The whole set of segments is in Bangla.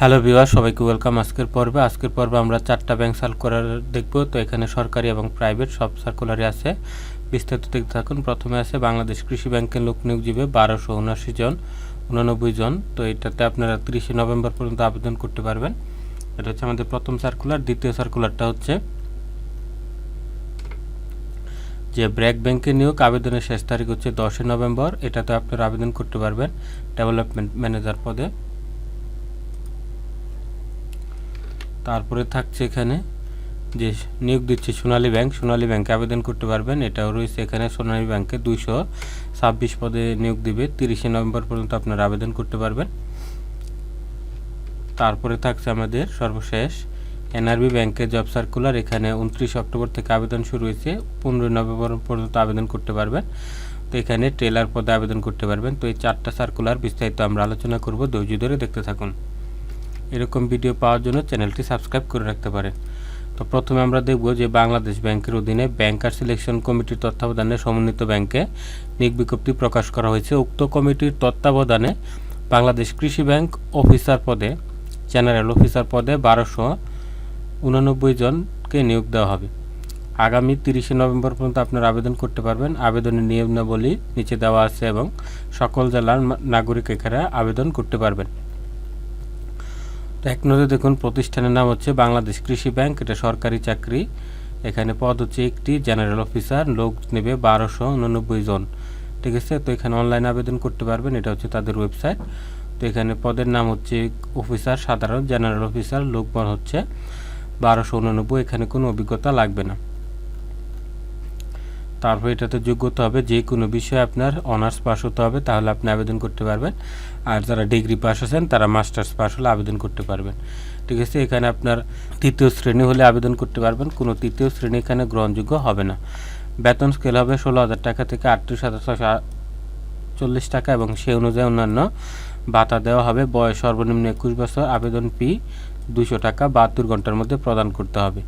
হ্যালো ভিউয়ার সবাইকে ওয়েলকাম। আজকের পর্বে আজকের পর্বে আমরা চারটা ব্যাংক সার্কুলার দেখব। তো এখানে সরকারি এবং প্রাইভেট সব সার্কুলারই আছে। বিস্তারিত দেখতে থাকুন। প্রথমে আছে বাংলাদেশ কৃষি ব্যাংকের লোক নিয়োগ দিবে বারোশো উনআশি জন, উননব্বই জন। তো এটাতে আপনারা তিরিশে নভেম্বর পর্যন্ত আবেদন করতে পারবেন। এটা হচ্ছে আমাদের প্রথম সার্কুলার। দ্বিতীয় সার্কুলারটা হচ্ছে যে ব্র্যাক ব্যাংকে নিয়োগ আবেদনের শেষ তারিখ হচ্ছে দশই নভেম্বর। এটাতে আপনারা আবেদন করতে পারবেন ডেভেলপমেন্ট ম্যানেজার পদে। তারপরে থাকছে এখানে যে নিয়োগ দিচ্ছে সোনালী ব্যাংক, সোনালী ব্যাংকে আবেদন করতে পারবেন। এটাও রয়েছে এখানে সোনালী ব্যাংকে দুইশো ছাব্বিশ পদে নিয়োগ দিবে। তিরিশে নভেম্বর পর্যন্ত আপনারা আবেদন করতে পারবেন। তারপরে থাকছে আমাদের সর্বশেষ এনআরবি ব্যাংকের জব সার্কুলার। এখানে উনত্রিশ অক্টোবর থেকে আবেদন শুরু হয়েছে। পনেরোই নভেম্বর পর্যন্ত আবেদন করতে পারবেন। তো এখানে ট্রেলার পদে আবেদন করতে পারবেন। তো এই চারটা সার্কুলার বিস্তারিত আমরা আলোচনা করব। ধৈর্য ধরে দেখতে থাকুন। এরকম ভিডিও পাওয়ার জন্য চ্যানেলটি সাবস্ক্রাইব করে রাখতে পারেন তো প্রথমে আমরা দেখব যে বাংলাদেশ ব্যাংকের অধীনে ব্যাংকার সিলেকশন কমিটির তত্ত্বাবধানে সমন্বিত ব্যাংকে নিয়োগ বিজ্ঞপ্তি প্রকাশ করা হয়েছে। উক্ত কমিটির তত্ত্বাবধানে বাংলাদেশ কৃষি ব্যাংক অফিসার পদে জেনারেল অফিসার পদে বারোশো উনানব্বই জনকে নিয়োগ দেওয়া হবে। আগামী তিরিশে নভেম্বর পর্যন্ত আপনারা আবেদন করতে পারবেন। আবেদনের নিয়মাবলী নিচে দেওয়া আছে এবং সকল জেলার নাগরিক এখানে আবেদন করতে পারবেন। এক নজরে দেখুন, প্রতিষ্ঠানের নাম হচ্ছে বাংলাদেশ কৃষি ব্যাংক। এটা সরকারি চাকরি। এখানে পদ হচ্ছে একটি, জেনারেল অফিসার। লোক নেবে বারোশো উননব্বই জন। ঠিক আছে? তো এখানে অনলাইন আবেদন করতে পারবেন। এটা হচ্ছে তাদের ওয়েবসাইট। তো এখানে পদের নাম হচ্ছে অফিসার, সাধারণ জেনারেল অফিসার। লোকবন হচ্ছে বারোশো উননব্বই। এখানে কোনো অভিজ্ঞতা লাগবে না। তারপর এটাতে যোগ্যতা হবে যে কোনো বিষয়ে আপনার অনার্স পাস হতে হবে, তাহলে আপনি আবেদন করতে পারবেন। আর যারা ডিগ্রি পাস আছেন, তারা মাস্টার্স পাস হলে আবেদন করতে পারবেন। ঠিক আছে, এখানে আপনার তৃতীয় শ্রেণি হলে আবেদন করতে পারবেন, কোনো তৃতীয় শ্রেণি এখানে গ্রহণযোগ্য হবে না। বেতন স্কেল হবে ষোলো হাজার টাকা থেকে আটত্রিশ হাজার ছশো চল্লিশ টাকা এবং সে অনুযায়ী অন্যান্য ভাতা দেওয়া হবে। বয়স সর্বনিম্ন একুশ বছর, আবেদন ফি দুশো টাকা বাহাত্তর ঘণ্টার মধ্যে প্রদান করতে হবে।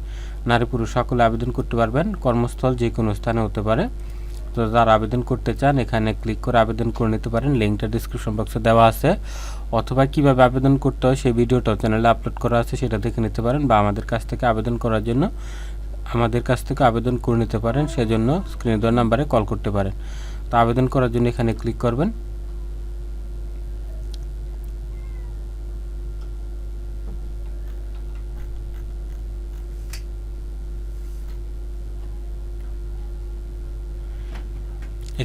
নারী পুরুষ সকলে আবেদন করতে পারবেন। কর্মস্থল যে কোনো স্থানে হতে পারে। তো যারা আবেদন করতে চান, এখানে ক্লিক করে আবেদন করে নিতে পারেন। লিঙ্কটা ডিসক্রিপশন বক্সে দেওয়া আছে। অথবা কীভাবে আবেদন করতে হয়, সেই ভিডিওটাও চ্যানেলে আপলোড করা আছে, সেটা দেখে নিতে পারেন বা আমাদের কাছ থেকে আবেদন করার জন্য আমাদের কাছ থেকে আবেদন করে নিতে পারেন। সেজন্য স্ক্রিনে দেওয়ার নাম্বারে কল করতে পারেন। তো আবেদন করার জন্য এখানে ক্লিক করবেন।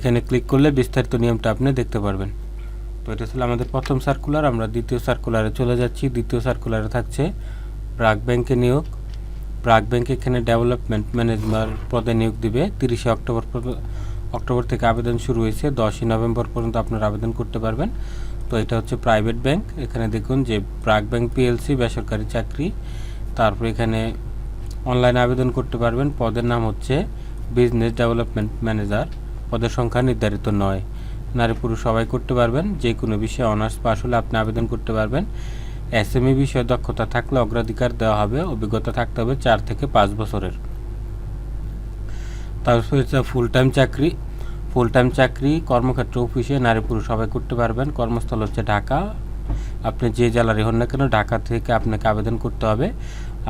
এখানে ক্লিক করলে বিস্তারিত নিয়মটা আপনি দেখতে পারবেন। তো এটা ছিল আমাদের প্রথম সার্কুলার আমরা দ্বিতীয় সার্কুলারে চলে যাচ্ছি। দ্বিতীয় সার্কুলারে থাকছে প্রাক ব্যাংকে নিয়োগ। প্রাক ব্যাংক এখানে ডেভেলপমেন্ট ম্যানেজার পদে নিয়োগ দিবে। তিরিশে অক্টোবর অক্টোবর থেকে আবেদন শুরু হয়েছে। দশই নভেম্বর পর্যন্ত আপনারা আবেদন করতে পারবেন। তো এটা হচ্ছে প্রাইভেট ব্যাংক এখানে দেখুন যে প্রাক ব্যাংক পিএলসি বেসরকারি চাকরি। তারপর এখানে অনলাইনে আবেদন করতে পারবেন। পদের নাম হচ্ছে বিজনেস ডেভেলপমেন্ট ম্যানেজার পদের সংখ্যা নির্ধারিত নয়। নারী পুরুষ সবাই করতে পারবেন, যে কোনো বিষয়ে অনার্স পাস হলে আপনি আবেদন করতে পারবেন। এসএমই বিষয়ে দক্ষতা থাকলে অগ্রাধিকার দেওয়া হবে, অভিজ্ঞতা থাকতে হবে চার থেকে পাঁচ বছরের। তারপর ফুল টাইম চাকরি। ফুল টাইম চাকরি, কর্মক্ষেত্র অফিসে নারী পুরুষ সবাই করতে পারবেন। কর্মস্থল হচ্ছে ঢাকা। আপনি যে জেলারই হন না কেন, ঢাকা থেকে আপনাকে আবেদন করতে হবে।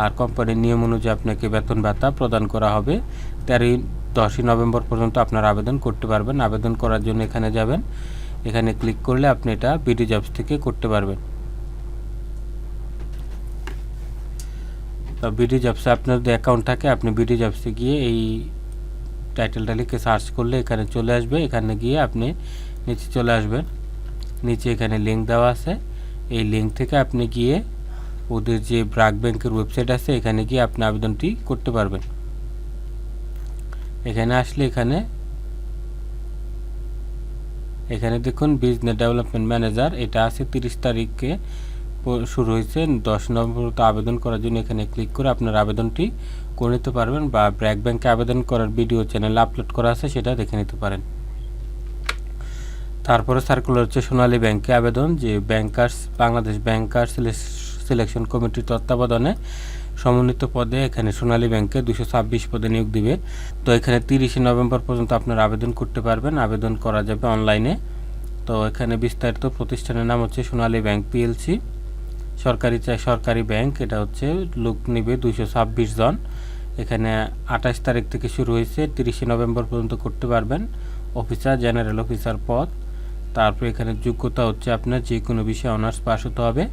আর কোম্পানির নিয়ম অনুযায়ী আপনাকে বেতন ভাতা প্রদান করা হবে। তেরোই দশই নভেম্বর পর্যন্ত আপনার আবেদন করতে পারবেন। আবেদন করার জন্য এখানে যাবেন। এখানে ক্লিক করলে আপনি এটা বিডি জবস থেকে করতে পারবেন। তো বিডি জবসে আপনার যদি অ্যাকাউন্ট থাকে, আপনি বিডি জবসে গিয়ে এই টাইটেলটা লিখে সার্চ করলে এখানে চলে আসবে। এখানে গিয়ে আপনি নিচে চলে আসবেন। নিচে এখানে লিঙ্ক দেওয়া আছে। এই লিঙ্ক থেকে আপনি গিয়ে ওদের যে ব্রাক ব্যাংকের ওয়েবসাইট আছে, এখানে গিয়ে আপনি আবেদনটি করতে পারবেন। এখানে আসলে এখানে এখানে দেখুন বিজনেস ডেভেলপমেন্ট ম্যানেজার এটা আছে তিরিশ তারিখে শুরু হয়েছে। দশ নম্বর আবেদন করার জন্য এখানে ক্লিক করে আপনার আবেদনটি করে নিতে পারবেন বা ব্র্যাক ব্যাংকে আবেদন করার ভিডিও চ্যানেলে আপলোড করা আছে, সেটা দেখে নিতে পারেন। তারপরে সার্কুলার হচ্ছে সোনালী ব্যাংকে আবেদন, যে ব্যাংকার্স বাংলাদেশ ব্যাংকার সিলেকশন কমিটির তত্ত্বাবধানে সমন্বিত পদে এখানে সোনালী ব্যাংকে দুশো ছাব্বিশ পদে নিয়োগ দিবে। তো এখানে তিরিশে নভেম্বর পর্যন্ত আপনারা আবেদন করতে পারবেন। আবেদন করা যাবে অনলাইনে। তো এখানে বিস্তারিত প্রতিষ্ঠানের নাম হচ্ছে সোনালী ব্যাংক পিএলসি। সরকারি চাই সরকারি ব্যাংক, এটা হচ্ছে লোক নিবে দুশো ছাব্বিশ জন। এখানে আঠাশ তারিখ থেকে শুরু হয়েছে, তিরিশে নভেম্বর পর্যন্ত করতে পারবেন। অফিসার, জেনারেল অফিসার পদ। তারপর এখানে যোগ্যতা হচ্ছে আপনার যে কোনো বিষয়ে অনার্স পাস হতে হবে।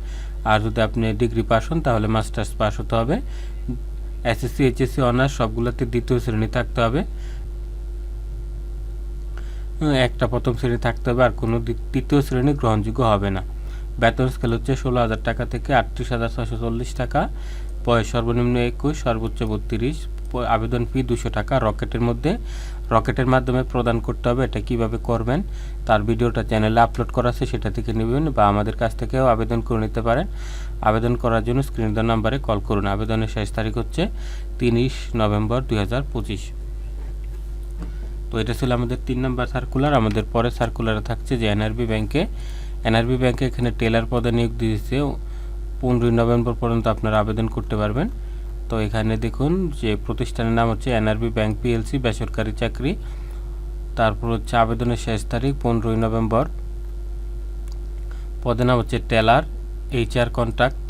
আর যদি আপনি ডিগ্রি পাস হন, তাহলে মাস্টার্স পাস হতে হবে। এসএসসি এইচএসসি অনার্স সবগুলোতে দ্বিতীয় শ্রেণি থাকতে হবে। একটা প্রথম শ্রেণি থাকতে হবে, আর কোনো তৃতীয় শ্রেণি গ্রহণযোগ্য হবে না। বেতন স্কেল হচ্ছে ষোলো হাজার টাকা থেকে আটত্রিশ হাজার ছশো চল্লিশ টাকা। বয়স সর্বনিম্ন একুশ, সর্বোচ্চ বত্রিশ। আবেদন ফি দুশো টাকা রকেটের মধ্যে। রকেটের মাধ্যমে প্রদান করতে হবে এটা কীভাবে করবেন, তার ভিডিওটা চ্যানেলে আপলোড করা আছে, সেটা থেকে নেবেন বা আমাদের কাছ থেকেও আবেদন করে নিতে পারেন। আবেদন করার জন্য স্ক্রিন দেওয়া নাম্বারে কল করুন। আবেদনের শেষ তারিখ হচ্ছে তিরিশ নভেম্বর দুই হাজার পঁচিশ। তো এটা ছিল আমাদের তিন নম্বর সার্কুলার আমাদের পরের সার্কুলারে থাকছে যে এনআরবি ব্যাংকে এনআরবি ব্যাংকে এখানে টেলার পদে নিয়োগ দিয়েছে। পনেরোই নভেম্বর পর্যন্ত আপনারা আবেদন করতে পারবেন। তো এখানে দেখুন যে প্রতিষ্ঠানের নাম হচ্ছে এনআরবি ব্যাংক পিএলসি, বেসরকারি চাকরি। তারপর হচ্ছে আবেদনের শেষ তারিখ পনেরোই নভেম্বর। পদের নাম হচ্ছে টেলার, এইচআর কন্ট্যাক্ট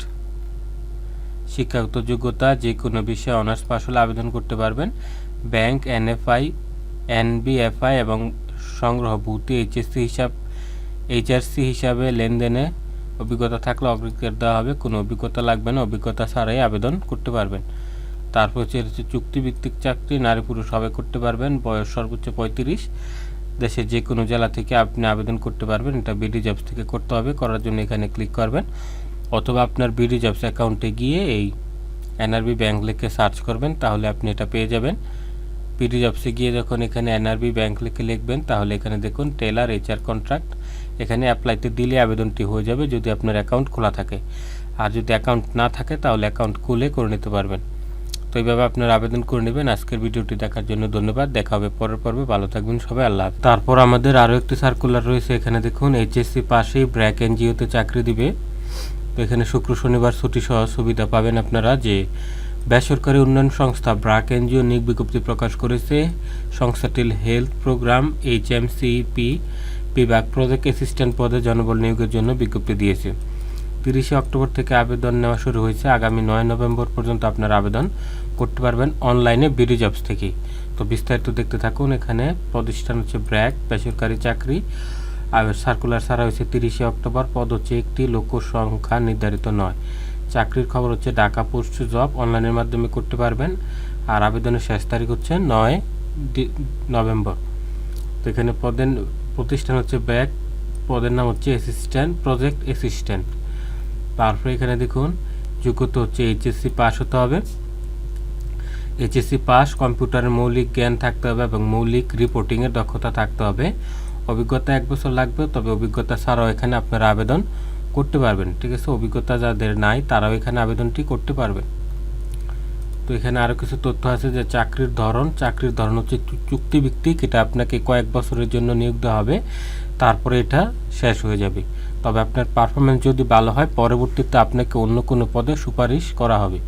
শিক্ষাগত যোগ্যতা যে কোনো বিষয়ে অনার্স পাস হলে আবেদন করতে পারবেন। ব্যাংক, এনএফআই, এনবিএফআই এবং সংগ্রহ ভূতি এইচএসসি হিসাব, এইচআরসি হিসাবে লেনদেনে অভিজ্ঞতা থাকলে অগ্রাধিকার দেওয়া হবে, কোনো অভিজ্ঞতা লাগবে না, অভিজ্ঞতা ছাড়াই আবেদন করতে পারবেন। তারপর হচ্ছে হচ্ছে চুক্তিভিত্তিক চাকরি, নারী পুরুষ সবাই করতে পারবেন, বয়স সর্বোচ্চ পঁয়ত্রিশ। দেশের যে কোনো জেলা থেকে আপনি আবেদন করতে পারবেন, এটা বিডি জবস থেকে করতে হবে, করার জন্য এখানে ক্লিক করবেন। অথবা আপনার বিডি জবস অ্যাকাউন্টে গিয়ে এই এনআরবি ব্যাংক লিখে সার্চ করবেন, তাহলে আপনি এটা পেয়ে যাবেন। বিডি জবসে গিয়ে যখন এখানে এনআরবি ব্যাংক লিখে লিখবেন, তাহলে এখানে দেখুন, টেলার এইচআর কন্ট্রাক্ট। এখানে অ্যাপ্লাইতে দিলে আবেদনটি হয়ে যাবে যদি আপনার অ্যাকাউন্ট খোলা থাকে। আর যদি অ্যাকাউন্ট না থাকে, তাহলে অ্যাকাউন্ট খুলে করে নিতে পারবেন। তো এইভাবে আপনারা আবেদন করে নেবেন। আজকের ভিডিওটি দেখার জন্য ধন্যবাদ। দেখা হবে পরের পর্বে। ভালো থাকবেন সবাই। আল্লাহ তারপর আমাদের আরও একটি সার্কুলার রয়েছে। এখানে দেখুন এইচএসসি পাশেই ব্র্যাক এনজিওতে চাকরি দিবে। তো এখানে শুক্র, শনিবার ছুটি সহ সুবিধা পাবেন আপনারা যে বেসরকারি উন্নয়ন সংস্থা ব্রাক এনজিও নিয়োগ বিজ্ঞপ্তি প্রকাশ করেছে। সংস্থাটির health programme H M CP বিভাগ প্রজেক্ট অ্যাসিস্ট্যান্ট পদে জনবল নিয়োগের জন্য বিজ্ঞপ্তি দিয়েছে। তিরিশে অক্টোবর থেকে আবেদন নেওয়া শুরু হয়েছে। আগামী নয় নভেম্বর পর্যন্ত আপনার আবেদন করতে পারবেন অনলাইনে বিডি জবস থেকে। তো বিস্তারিত দেখতে থাকুন, এখানে প্রতিষ্ঠান হচ্ছে ব্র্যাক, বেসরকারি চাকরি, আর সার্কুলার ছাড়া হয়েছে তিরিশে অক্টোবর। পদ হচ্ছে একটি লোক সংখ্যা নির্ধারিত নয়। চাকরির খবর হচ্ছে ঢাকা পোস্ট জব অনলাইনের মাধ্যমে করতে পারবেন। আর আবেদনের শেষ তারিখ হচ্ছে নয় নভেম্বর। তো এখানে পদের প্রতিষ্ঠান হচ্ছে ব্যাক পদের নাম হচ্ছে অ্যাসিস্ট্যান্ট, প্রজেক্ট অ্যাসিস্ট্যান্ট। তারপরে এখানে দেখুন, যোগ্যতা হচ্ছে এইচএসসি পাস হতে হবে। এইচএসসি পাস কম্পিউটারের মৌলিক জ্ঞান থাকতে হবে এবং মৌলিক রিপোর্টিংয়ের দক্ষতা থাকতে হবে। অভিজ্ঞতা এক বছর লাগবে, তবে অভিজ্ঞতা ছাড়াও এখানে আপনারা আবেদন করতে পারবেন, ঠিক আছে? অভিজ্ঞতা যাদের নাই, তারাও এখানে আবেদনটি করতে পারবেন। এখানে আরও কিছু তথ্য আছে যে চাকরির ধরন চাকরির ধরন হচ্ছে চুক্তিভিত্তিক, এটা আপনাকে কয়েক বছরের জন্য নিয়োগ দেওয়া হবে, তারপরে এটা শেষ হয়ে যাবে। তবে আপনার পারফরমেন্স যদি ভালো হয়, পরবর্তীতে আপনাকে অন্য কোনো পদে সুপারিশ করা হবে।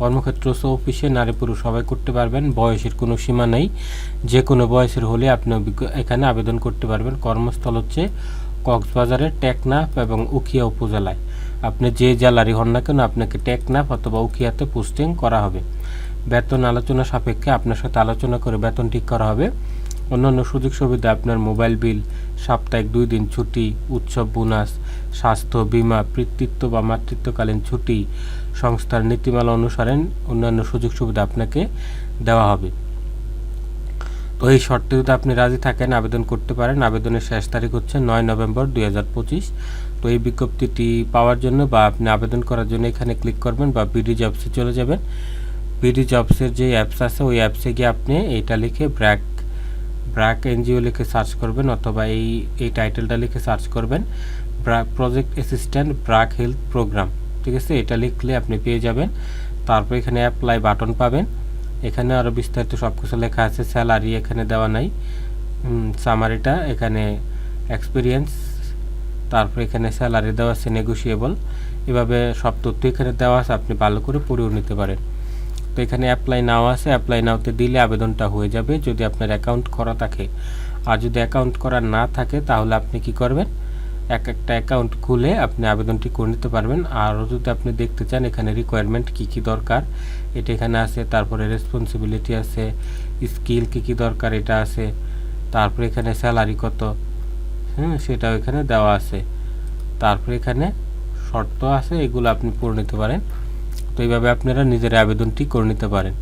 কর্মক্ষেত্র অফিসে নারী পুরুষ সবাই করতে পারবেন, বয়সের কোনো সীমা নেই। যে কোনো বয়সের হলে আপনি এখানে আবেদন করতে পারবেন। কর্মস্থল হচ্ছে কক্সবাজারের টেকনাফ এবং উখিয়া উপজেলায়। আপনি যে জেলারই হন না কেন, আপনাকে টেকনাফ অথবা উখিয়াতে পোস্টিং করা হবে। বেতন আলোচনা সাপেক্ষে আপনার সাথে আলোচনা করে বেতন ঠিক করা হবে। অন্যান্য সুযোগ সুবিধা, আপনার মোবাইল বিল, সাপ্তাহিক দুই দিন ছুটি, উৎসব বোনাস, স্বাস্থ্য বীমা, পিতৃত্ব বা মাতৃত্বকালীন ছুটি, সংস্থার নীতিমালা অনুসারে অন্যান্য সুযোগ সুবিধা আপনাকে দেওয়া হবে। তো এই শর্তে যদি আপনি রাজি থাকেন, আবেদন করতে পারেন। আবেদনের শেষ তারিখ হচ্ছে নয় নভেম্বর দুই হাজার পঁচিশ। তো এই বিজ্ঞপ্তিটি পাওয়ার জন্য বা আপনি আবেদন করার জন্য এখানে ক্লিক করবেন বা বিডি জবসে চলে যাবেন। বিডি জবসের যে অ্যাপস আছে, ওই অ্যাপসে গিয়ে আপনি এইটা লিখে ব্র্যাক ব্র্যাক এনজিও লিখে সার্চ করবেন অথবা এই এই টাইটেলটা লিখে সার্চ করবেন। BRAC project assistant BRAC health programme. ঠিক আছে? এটা লিখলে আপনি পেয়ে যাবেন। তারপর এখানে অ্যাপ্লাই বাটন পাবেন। এখানে আরও বিস্তারিত সব কিছু লেখা আছে। স্যালারি এখানে দেওয়া নাই। সামারিটা এখানে এক্সপিরিয়েন্স তারপর এখানে স্যালারি দেওয়া আছে নেগোসিয়েবল এভাবে সব তথ্য এখানে দেওয়া আছে, আপনি ভালো করে পড়েও নিতে পারেন। তো এখানে অ্যাপ্লাই নাও আছে। অ্যাপ্লাই নাওতে দিলে আবেদনটা হয়ে যাবে। যদি আপনার অ্যাকাউন্ট করা থাকে। আর যদি অ্যাকাউন্ট করা না থাকে, তাহলে আপনি কি করবেন? এক একটা অ্যাকাউন্ট খুলে আপনি আবেদনটি করে নিতে পারবেন। আরও যদি আপনি দেখতে চান এখানে রিকোয়ারমেন্ট কী কী দরকার, এটা এখানে আছে, তারপরে রেসপন্সিবিলিটি আছে স্কিল কী কী দরকার এটা আছে, তারপরে এখানে স্যালারি কত হ্যাঁ সেটাও এখানে দেওয়া আছে। তারপরে এখানে শর্ত আছে, এগুলো আপনি পড়ে নিতে পারেন। তো এইভাবে আপনারা নিজের আবেদনটি করে নিতে পারেন।